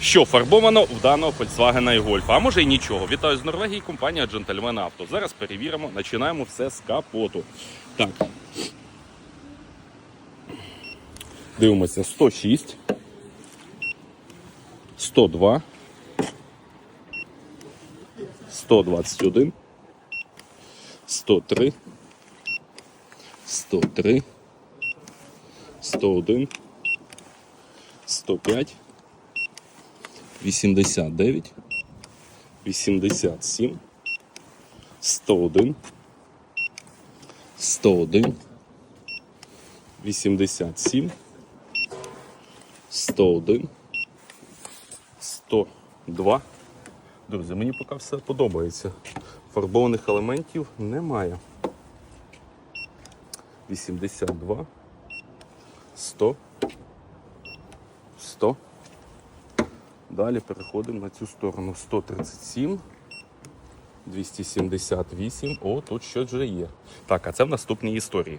Що фарбовано в даного Volkswagen і Golf? А може й нічого. Вітаю з Норвегії, компанія Gentleman Auto. Зараз перевіримо, починаємо все з капоту. Так. Дивимося 106, 102, 121, 103, 103, 101, 105, 89, 87, 101, 101, 87, 101, 102. Друзі, мені поки все подобається. Фарбованих елементів немає. 82, 100, 100. Далі переходимо на цю сторону 137, 278. О, тут щось вже є. Так, а це в наступній історії.